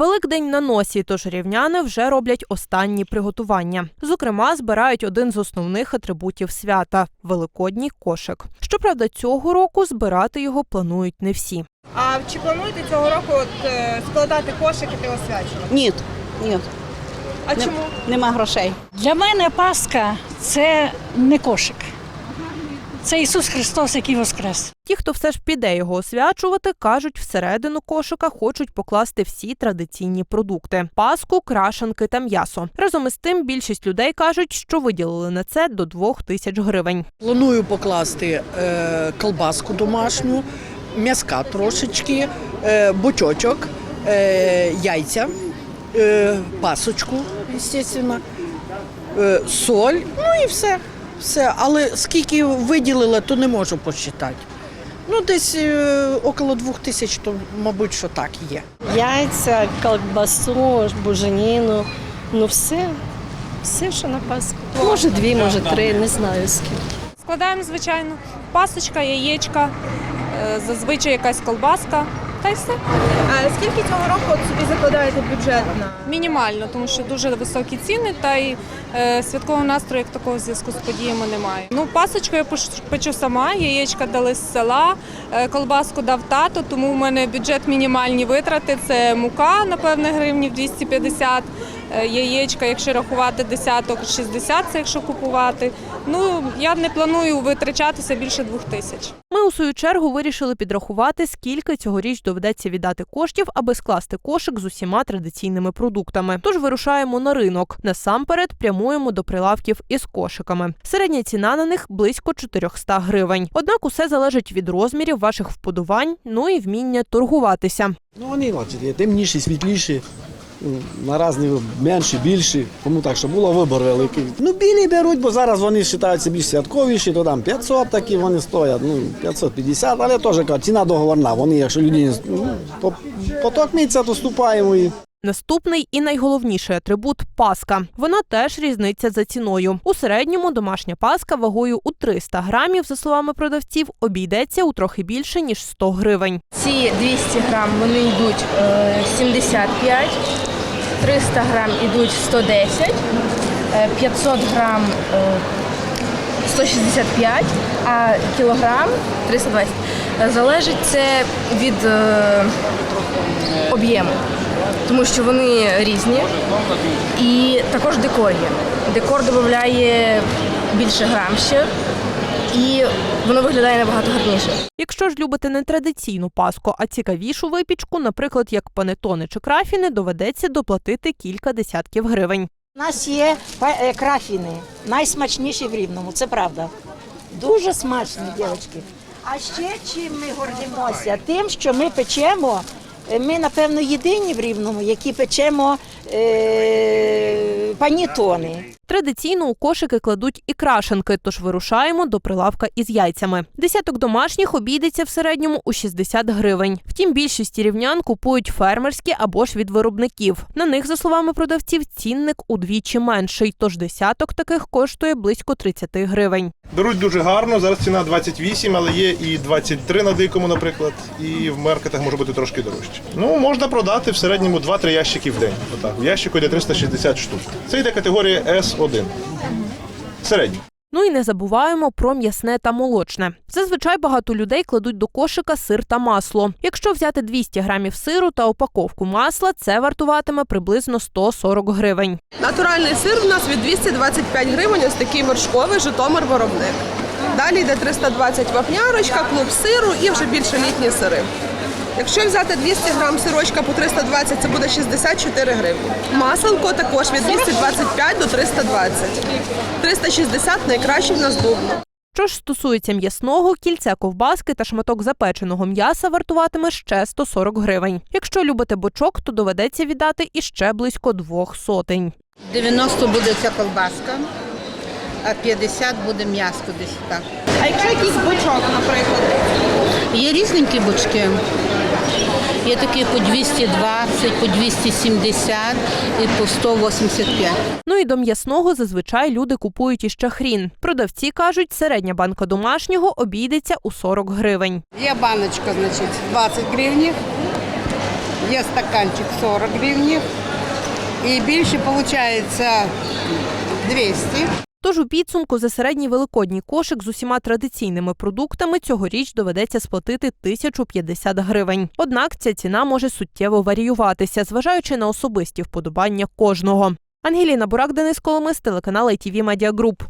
Великдень на носі, тож рівняни вже роблять останні приготування. Зокрема, збирають один з основних атрибутів свята великодній кошик. Щоправда, цього року збирати його планують не всі. А чи плануєте цього року от, е, складати кошики та освячувати? Ні, ні, А не- чому? нема грошей. Для мене Пасха це не кошик. Це Ісус Христос, який воскрес. Ті, хто все ж піде його освячувати, кажуть, всередину кошика хочуть покласти всі традиційні продукти: паску, крашанки та м'ясо. Разом із тим, більшість людей кажуть, що виділили на це до двох тисяч гривень. Планую покласти е, колбаску домашню, м'язка трошечки, е, бочочок, е, яйця, е, пасочку, звісно, е, соль, ну і все. Все. Але скільки виділила, то не можу посчитати. Ну, десь е, около двох тисяч, то, мабуть, що так є. яйця, колбасу, буженіну. Ну все, все, що на Пасху. Може дві, може три, не знаю скільки. Складаємо, звичайно, пасочка, яєчка, е, зазвичай якась колбаска. Та й все. А скільки цього року от собі закладаєте бюджет на Мінімально, тому що дуже високі ціни, та й е, святкового настрою як такого в зв'язку з подіями немає. Ну, пасочку я пеш- печу сама, яєчка дали з села, е, колбаску дав тато, тому в мене бюджет мінімальні витрати. Це мука, напевне, гривнів 250, е, яєчка, якщо рахувати десяток, 60, це якщо купувати. Ну, я не планую витрачатися більше двох тисяч. Ми у свою чергу вирішили підрахувати, скільки цьогоріч доведеться віддати коштів, аби скласти кошик з усіма традиційними продуктами. Тож вирушаємо на ринок. Насамперед прямуємо до прилавків із кошиками. Середня ціна на них близько 400 гривень. Однак усе залежить від розмірів ваших вподобань, ну і вміння торгуватися. Ну вони є темніші, світліші, на різні менші, більші. Тому так, що було вибір великий. Ну, білі беруть, бо зараз вони вважаються більш святковіші, то там 500 такі вони стоять, ну 550, але теж ціна договорна. Вони, якщо людині ну, по- потокнеться, то ступаємо і Наступний і найголовніший атрибут паска. Вона теж різниця за ціною. У середньому домашня паска вагою у 300 грамів, за словами продавців, обійдеться у трохи більше ніж 100 гривень. Ці 200 грам вони йдуть е, 75, 300 грам йдуть 110, е, 500 грам е, 165, а кілограм 320. Е, Залежить це від е, об'єму, тому що вони різні. І також декор є. Декор додає більше грам ще, і воно виглядає набагато гарніше. Якщо ж любите не традиційну паску, а цікавішу випічку, наприклад, як панетони чи крафіни, доведеться доплатити кілька десятків гривень. У нас є е, крафіни, найсмачніші в Рівному, це правда. Дуже смачні, дівчатки. А ще чим ми гордимося? Тим, що ми печемо, е, ми, напевно, єдині в Рівному, які печемо е, панітони. Традиційно у кошики кладуть і крашенки, тож вирушаємо до прилавка із яйцями. Десяток домашніх обійдеться в середньому у 60 гривень. Втім, більшість рівнян купують фермерські або ж від виробників. На них, за словами продавців, цінник удвічі менший, тож десяток таких коштує близько 30 гривень. Беруть дуже гарно. Зараз ціна 28, але є і 23 на дикому, наприклад, і в маркетах може бути трошки дорожче. Ну можна продати в середньому 2-3 ящики в день. Отак. В ящику йде 360 штук. Це йде категорія С1. Середній. Ну і не забуваємо про м'ясне та молочне. Зазвичай багато людей кладуть до кошика сир та масло. Якщо взяти 200 грамів сиру та упаковку масла, це вартуватиме приблизно 140 гривень. Натуральний сир у нас від 225 гривень, ось такий вершковий Житомир виробник. Далі йде 320 вапнярочка, клуб сиру і вже більше літні сири. Якщо взяти 200 грам сирочка по 320, це буде 64 гривні. Маселко також від 225 до 320. 360 найкраще в нас дубно. Що ж стосується м'ясного, кільце ковбаски та шматок запеченого м'яса вартуватиме ще 140 гривень. Якщо любите бочок, то доведеться віддати іще близько двох сотень. 90 буде ця колбаска, а 50 буде м'ясо десь так. А якщо якийсь бочок, наприклад, Є різненькі бочки. Є такі по 220, по 270 і по 185. Ну і до м'ясного зазвичай люди купують іще хрін. Продавці кажуть, середня банка домашнього обійдеться у 40 гривень. Є баночка, значить, 20 гривень. Є стаканчик 40 гривень. І більше виходить 200. Тож у підсумку за середній великодній кошик з усіма традиційними продуктами цьогоріч доведеться сплатити 1050 гривень. Однак ця ціна може суттєво варіюватися, зважаючи на особисті вподобання кожного. Ангеліна Бурак, Денис Коломис, телеканал ITV Media Group.